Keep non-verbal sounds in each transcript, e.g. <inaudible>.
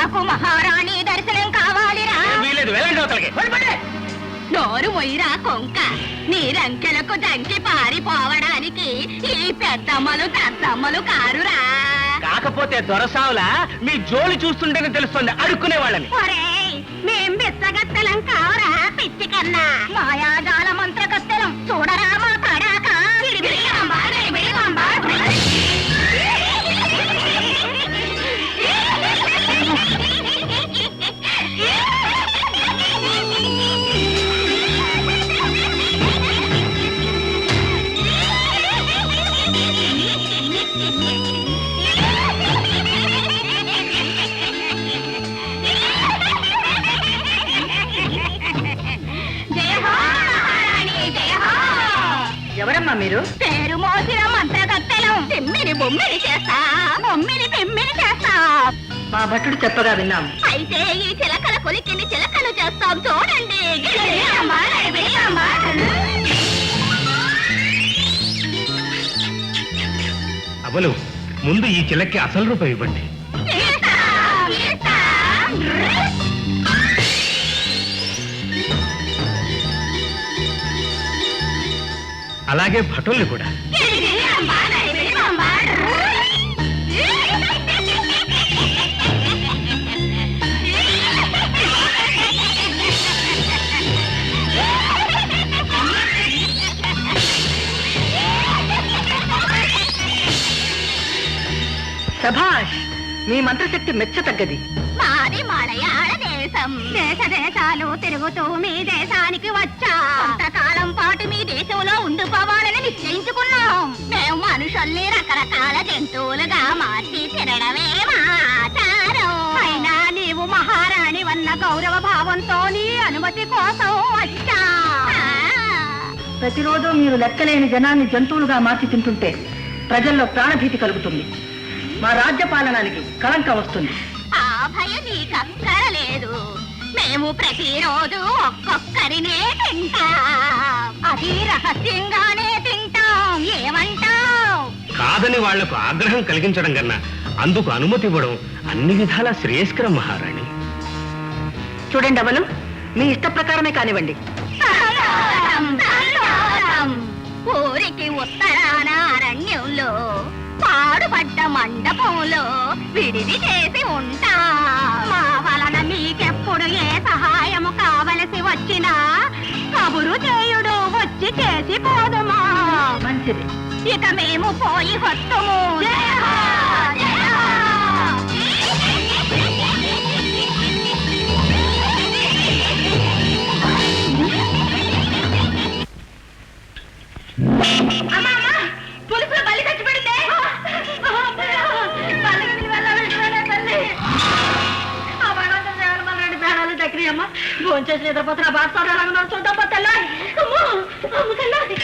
నాకు మహారాణి దర్శనం కావాలిరా. వీలేదు వెళ్ళండి అవతలకి నోరు మొయ్యిరా కొంక. నీ రంకెలకు దంకి పారిపోవడానికి ఈ పెద్దమ్మలు పెద్దమ్మలు కారురా. కాకపోతే దొరసావులా మీ జోలి చూస్తుంటేనే తెలుస్తుంది అడుక్కునే వాళ్ళని. ఒరేయ్ మేం బిచ్చగత్తెలం కావరా పిచ్చి కన్నా. మాయాజాల మంత్రగత్తెలం చూడరా మా చెప్పగా విన్నాం అయితే ఈ చిలకల కొలికిని చిలకలు చేస్తాం చూడండి. అవలు ముందు ఈ చిలక్కి అసలు రూపాయి ఇవ్వండి. అలాగే భటుల్ని కూడా సభాష్ మీ మంత్రశక్తి మెచ్చతగ్గది. మాది మలయాళ దేశం. దేశ దేశాలు తిరుగుతూ మీ దేశానికి వచ్చా. కొంతకాలం పాటు మీ దేశంలో ఉండిపోవాలని నిశ్చయించుకున్నాం. మేము మనుషుల్ని రకరకాల జంతువులుగా మార్చి తినడమే మా ఆచారం అయినా నీవు మహారాణి వన్న గౌరవ భావంతో నీ అనుమతి కోసం వచ్చా. ప్రతిరోజు మీరు లెక్కలేని జనాన్ని జంతువులుగా మార్చి తింటుంటే ప్రజల్లో ప్రాణభీతి కలుగుతుంది. మా రాజ్య పాలనానికి కళంకం వస్తుంది. ఆ భయం అక్కరలేదు మేము ప్రతిరోజు ఒక్కొక్కరినే తింటాం. అది రహస్యంగానే తింటాం. ఏమంటావ్? కాదని వాళ్ళకు ఆగ్రహం కలిగించడం కన్నా అందుకు అనుమతి ఇవ్వడం అన్ని విధాలా శ్రేయస్కరం మహారాణి. చూడండి అవలు మీ ఇష్ట ప్రకారమే కానివ్వండి. ఊరికి ఉత్తరాన అరణ్యంలో పాడుపడ్డ మండపంలో విడిది చేసి ఉంటా. మా వలన మీకెప్పుడు ఏ సహాయము కావలసి వచ్చినా కబురు చేయుడు వచ్చి చేసి పోదుమా. మంచిది. ఇక మేము పోయి వస్తుము జయ హో, భోంచేసి నిద్రపోతున్న బాధపడ ఎలాగో చూద్దాం తెల్లారి అమ్మో, అమ్మ తెల్లారి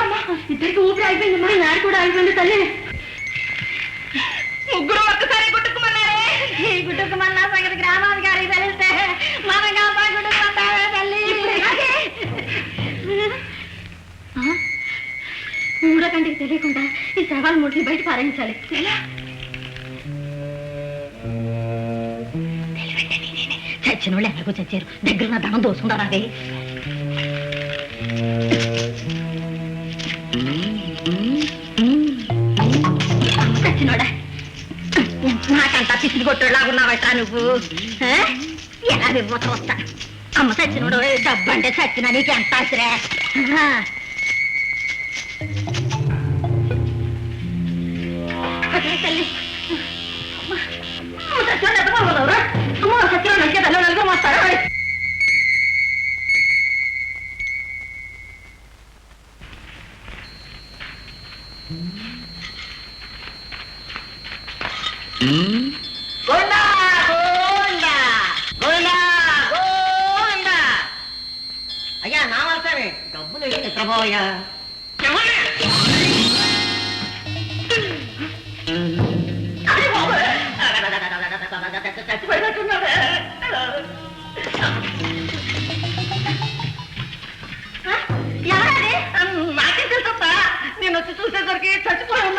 అమ్మా, ఇద్దరికి ఊపిరి అయిపోయిందమ్మా నాడు కూడా అయిపోయింది తల్లి. ముగ్గురు ఒక్కసారి గుట్టుకుమన్నారే. ఈ గుట్టుకుమన్నా సంగతి గ్రామాధికారికి తెలిస్తే మన కాపా గుట్టుకుమంటావే తల్లి. మూడో కంటికి తెలియకుండా ఈ సవాల్ ముట్లి బయట పారాయించాలి. చచ్చిన వాళ్ళు ఎలాగో చచ్చారు. దగ్గర నా ధనం దోసుకుంటారా అదే? చచ్చినోడా? నాకంతా పిసిరి కొట్టేలాగున్నావట నువ్వు? ఎలా వివ్వత వస్తా అమ్మ చచ్చినోడు డబ్బు అంటే చచ్చిన నీకు ఎంత ఆశరే అయ్యా నా వలసనే డబ్బులు నిద్రపోయా ఎవరది? చూసేసరికి చచ్చిపోయి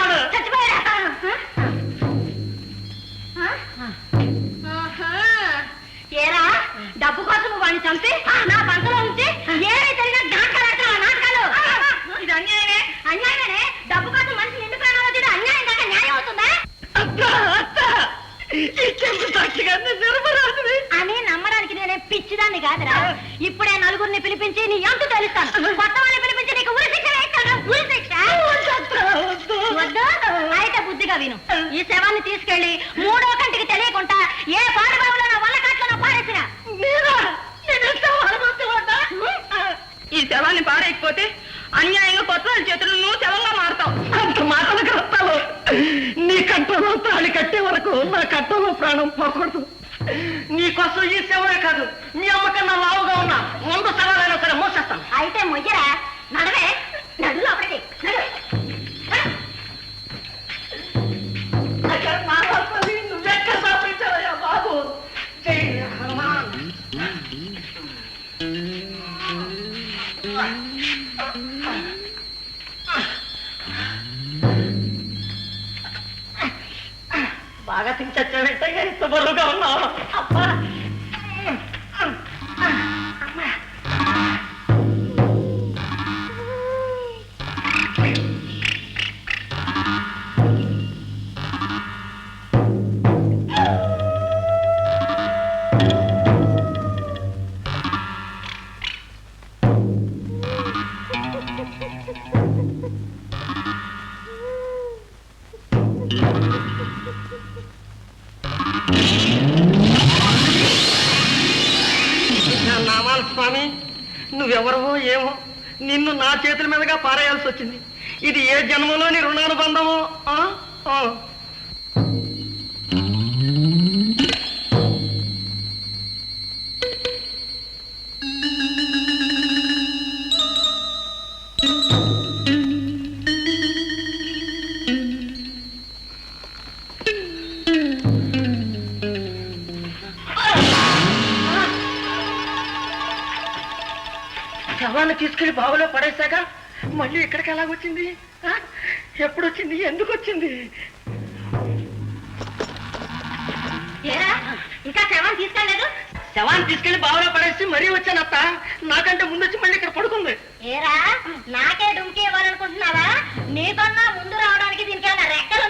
బరువుగా ఉన్నావు అబ్బా నా స్వామి నువ్వెవరవో ఏమో నిన్ను నా చేతుల మీదుగా పారేయాల్సి వచ్చింది. ఇది ఏ జన్మలోని రుణానుబంధమో శవాన్ని తీసుకెళ్ళి బావిలో పడేశాక మళ్ళీ ఇక్కడికి ఎలాగొచ్చింది? ఎప్పుడు వచ్చింది ఎందుకు వచ్చింది ఏరా ఇంకా శవం తీసుకెళ్ళలేదు? శవాన్ని తీసుకెళ్ళి బావిలో పడేసి మరీ వచ్చానత్త. నాకంటే ముందు వచ్చి మళ్ళీ ఇక్కడ పడుకుంది. ఏరా నాకే డుమ్కి ఇవ్వాలనుకుంటున్నావా? నీకన్నా ముందు రావడానికి దీనికి ఏమైనా రెక్కలు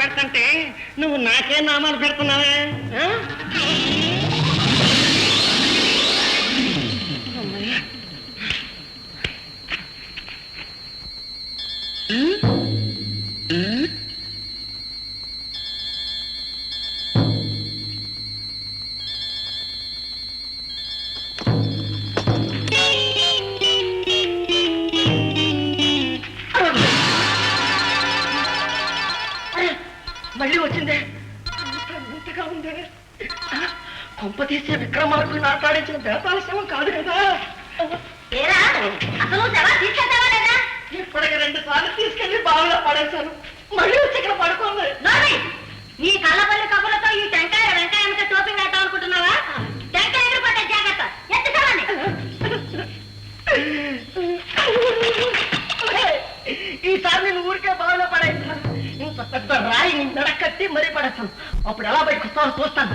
పెడతంటే నువ్వు నాకే నామాలు పెడుతున్నావే ఆ? కొంప తీసే విక్రమార్కుని ఆటాడించిన దేవతాల శవం కాదు కదా. అసలు ఇప్పటికి రెండు సార్లు తీసుకెళ్ళి బావిలో పడేశాను. మళ్ళీ వచ్చి ఇక్కడ పడుకోండి! నీ కళ్ళపల్లి కబుర్లతో ఈ టెంకాయ వెంకాయమ్మకి టోపింగ్ వేద్దాం అనుకుంటున్నావా? టెంకాయ ఎగిరిపోతే జాగ్రత్త. ఎత్తు శవాన్ని ఈసారి నేను ఊరికే బావిలో పడేస్తాను ఇంత పెద్ద రాయి నీ మెడ కట్టి మరీ పడేస్తాను అప్పుడు ఎలా బయటకు వస్తావో చూస్తాను.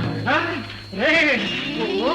ఆ? రే. ఓ, ఓ,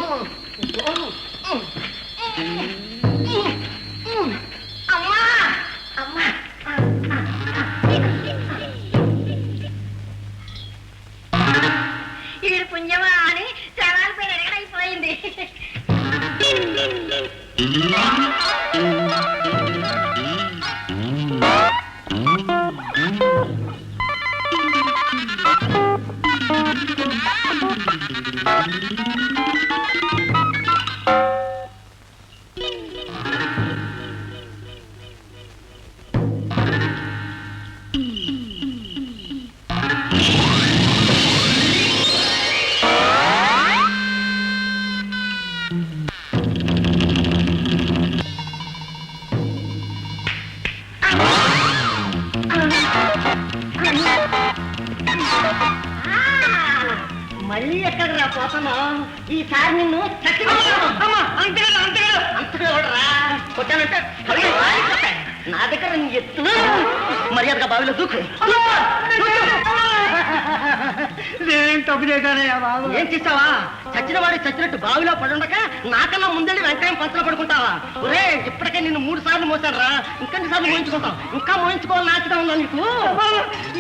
బాబు. ఏం చేస్తావా చచ్చిన వాడి చచ్చినట్టు బావిలో పడుండక నాకన్నా ముందెళ్ళి వెంకయ్య పంచలో పడుకుంటావా? ఒరే ఇప్పటికే నిన్ను మూడు సార్లు మోసాను రా ఇంకొన్ని సార్లు మోయించుకుంటాం ఇంకా మోయించుకోవాలని ఆశగా ఉందా నీకు?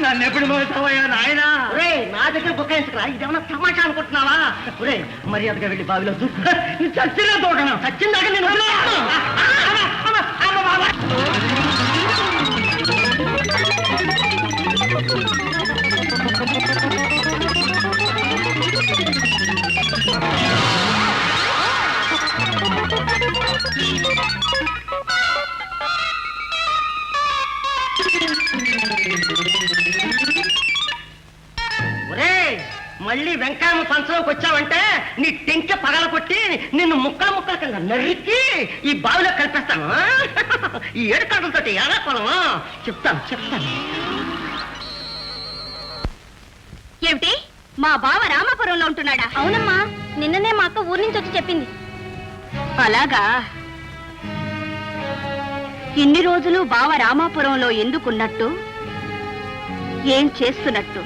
నన్ను ఎప్పుడు మోసావయ్యా నాయనా? ఒరే నా దగ్గర బుక్కాయించుకురా ఇదేమన్నా తమాషా అనుకుంటున్నావా? ఒరే మర్యాదగా వెళ్ళి బావిలో నువ్వు చచ్చిన తోటను? చచ్చిన దాకా నేను ఒరే మళ్ళీ వెంకాయమ్మ పంచలోకి వచ్చావంటే నీ టెంకె పగల కొట్టి నిన్ను ముక్కల ముక్కల కింద నరికి ఈ బావిలో కలిపేస్తాను. ఈ ఏడు కడలతోటి ఎలా కొలము చెప్తాను చెప్తాను. ఏమిటి? మా బావ రామాపురంలో ఉంటున్నాడా? అవునమ్మా నిన్ననే మా అక్క ఊరి నుంచి వచ్చి చెప్పింది. అలాగా? ఇన్ని రోజులు బావ రామాపురంలో ఎందుకున్నట్టు? ఏం చేస్తున్నట్టు?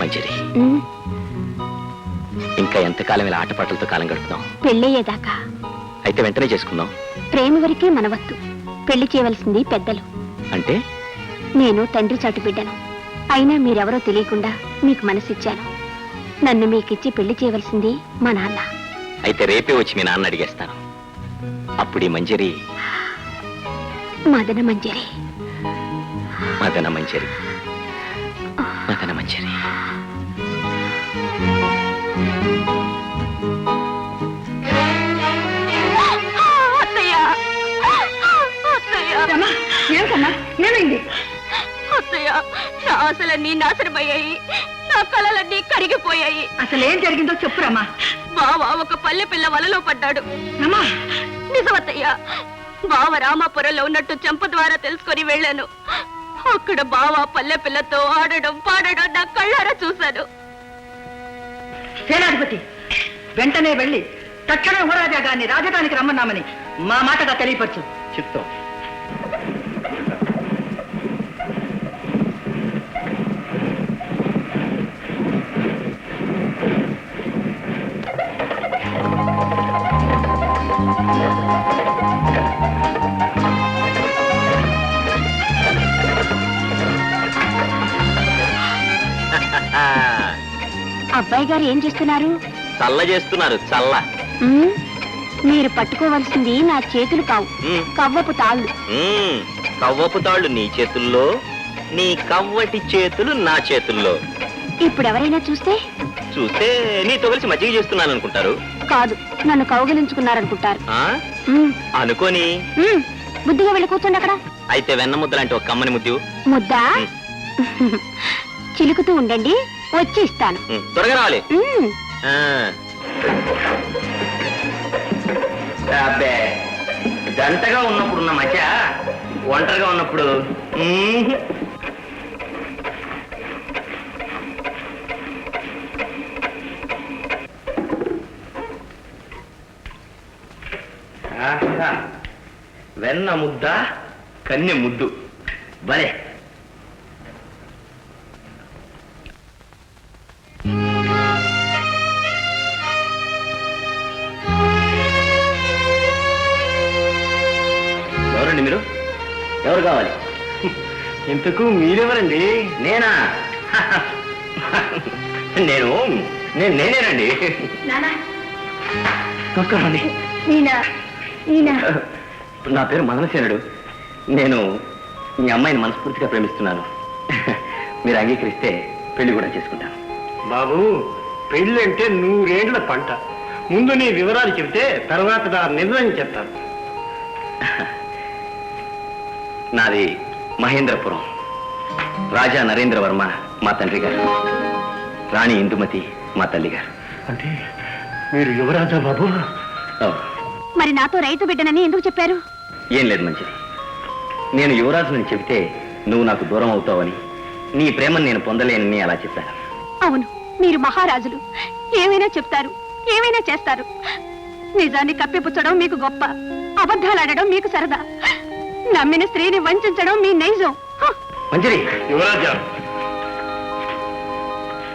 మంచిది. ఇంకా ఎంతకాలం ఇలా ఆటపాటలతో కాలం గడుపుదాం పెళ్ళయ్యేదాకా. అయితే వెంటనే చేసుకుందాం. ప్రేమ వరకే మనవత్తు. పెళ్ళి చేయవలసింది పెద్దలు. అంటే? నేను తండ్రి చాటు బిడ్డను. అయినా మీరెవరో తెలియకుండా మీకు మనసిచ్చాను. నన్ను మీకిచ్చి పెళ్ళి చేయవలసింది మా నాన్న. అయితే రేపే వచ్చి మీ నాన్న అడిగేస్తాను. అప్పుడు ఈ మంజరి. మదన మంజరి. మదన మంజరి. మదన మంజరి. ఏంటన్నా ఏమైంది? అత్తయ్య నా ఆశలన్నీ నాశనమయ్యాయి. నా కళలన్నీ కరిగిపోయాయి. అసలు ఏం జరిగిందో చెప్పురమ్మా బావ ఒక పల్లె పిల్ల వలలో పడ్డాడు. అమ్మా నిజమత్తయ్య బావ రామాపురంలో ఉన్నట్టు చెంప ద్వారా తెలుసుకొని వెళ్ళాను. అక్కడ బావ పల్లె పిల్లతో ఆడడం పాడడం నా కళ్ళారా చూశాను. సేనాధిపతి వెంటనే వెళ్ళి తక్షణం హోరాజా గారిని రాజధానికి రమ్మన్నామని మా మాటగా తెలియపరచు. చిత్తం అబ్బాయి గారు ఏం చేస్తున్నారు? చల్ల చేస్తున్నారు చల్ల. ఉమ్, మీరు పట్టుకోవలసింది నా చేతులు కావు. ఉమ్, కవ్వపు తాళ్ళు. ఉమ్, కవ్వపు తాళ్ళు నీ చేతుల్లో నీ కవ్వటి చేతులు నా చేతుల్లో. ఇప్పుడు ఎవరైనా చూస్తే? చూస్తే నీతో కలిసి మజ్జిగ చేస్తున్నాను అనుకుంటారు కాదు నన్ను కౌగిలించుకున్నారనుకుంటారు. ఆ? ఉమ్, అనుకోని. ఉమ్, బుద్ధిగా వెళ్ళి కూర్చోండి అక్కడ. అయితే వెన్న ముద్ద లాంటి ఒక కమ్మని ముద్దు. ముద్దా? చిలుకుతూ ఉండండి. వచ్చి ఇస్తాను ఉమ్, త్వరగా రావాలి ఉమ్, ఆ. అబ్బే జంటగా ఉన్నప్పుడు ఉన్న మధ్య ఒంటరిగా ఉన్నప్పుడు. ఆహా. వెన్న ముద్ద కన్నె ముద్దు భలే ఇంతకు మీరెవరండి? నేనా? నేను నేను నేనేనండి. నమస్కారం అండి. నా పేరు మదనసేనుడు. నేను మీ అమ్మాయిని మనస్ఫూర్తిగా ప్రేమిస్తున్నాను. మీరు అంగీకరిస్తే పెళ్ళి కూడా చేసుకుంటాను. బాబు పెళ్ళంటే నూరేండ్ల పంట. ముందు నీ వివరాలు చెబితే తర్వాత నా నిర్ణయం చెప్తాను. నాది మహేంద్రపురం. రాజా నరేంద్ర వర్మ మా తండ్రి గారు రాణి ఇందుమతి మా తల్లి గారు అంటే మీరు యువరాజా బాబు. మరి నాతో రైతు బిడ్డనని ఎందుకు చెప్పారు? ఏం లేదు మంచిది. నేను యువరాజునని చెబితే నువ్వు నాకు దూరం అవుతావని నీ ప్రేమను నేను పొందలేనని అలా చెప్పాను. అవును మీరు మహారాజులు. ఏమైనా చెప్తారు ఏమైనా చేస్తారు. నిజాన్ని కప్పిపుచ్చడం మీకు గొప్ప అబద్ధాలాడడం మీకు సరదా. నమ్మిన స్త్రీని వంచడం మీ నైజం. హ! మంజరి యువరాజా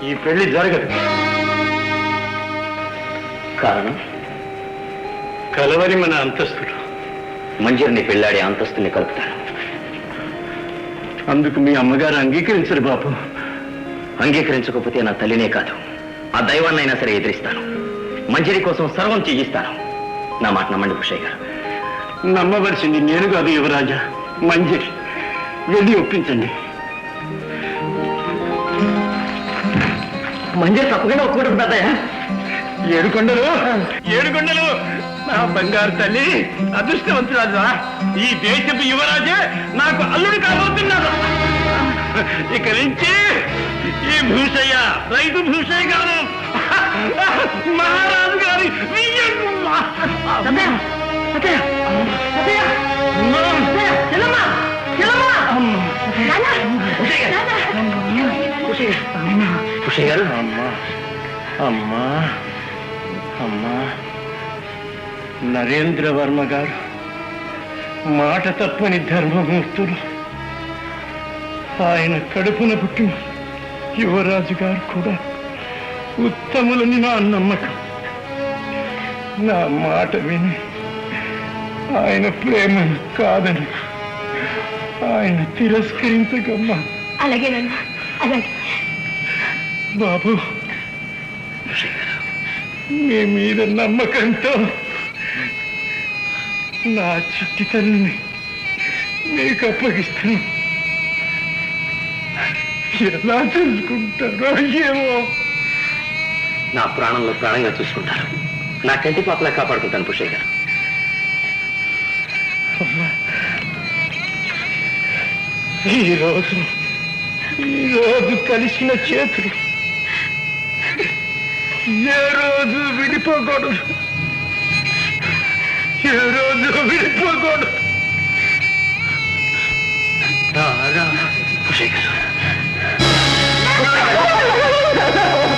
ఈ పెళ్ళి జరగదు. కారణం? కలవరి మన అంతస్తులు మంజరిని పెళ్ళాడే అంతస్తుని కలుపుతాను. అందుకు మీ అమ్మగారు అంగీకరించరు బాబు అంగీకరించకపోతే నా తల్లినే కాదు. ఆ దైవాన్నైనా సరే ఎదిరిస్తాను. మంజరి కోసం సర్వం చేయిస్తాను నా మాట నమ్మండి భూషయ్య గారు. నమ్మవలసింది నేను కాదు యువరాజా. మంజరి వెళ్ళి ఒప్పించండి. మంజరి తప్పకుండా ఒప్పుకుంటుంది పెద్దయ్య ఏడుకొండలు ఏడుకొండలు నా బంగారు తల్లి అదృష్టవంతురాజా ఈ దేశపు యువరాజే నాకు అల్లుడు కాబోతున్నాడు. ఇక నుంచి ఈ భూషయ్య రైతు భూషయ్య గారు మహారాజు గారి గారు అమ్మా! అమ్మా! అమ్మా! నరేంద్ర వర్మ గారు మాట తప్పని ధర్మమూర్తులు ఆయన కడుపున పుట్టిన యువరాజు గారు కూడా ఉత్తములని నా నమ్మకం. నా మాట విని ఆయన ప్రేమను కాదని ఆయన తిరస్కరించగమ్మా అలాగేనన్నా అలాగే. బాబు మీ మీద నమ్మకంతో నా చిట్టి తల్లిని మీకు అప్పగిస్తాను. ఎలా తెలుసుకుంటారో ఏమో. నా ప్రాణంలో ప్రాణంగా చూసుకుంటాను నా కంటి పాపలా కాపాడుకుంటాను భూషయ్య గారు. ఈరోజు ఈరోజు కలిసిన చేతులు ఏ రోజు విడిపోకూడదు. ఏ రోజు విడిపోకూడదు. రారా. <laughs>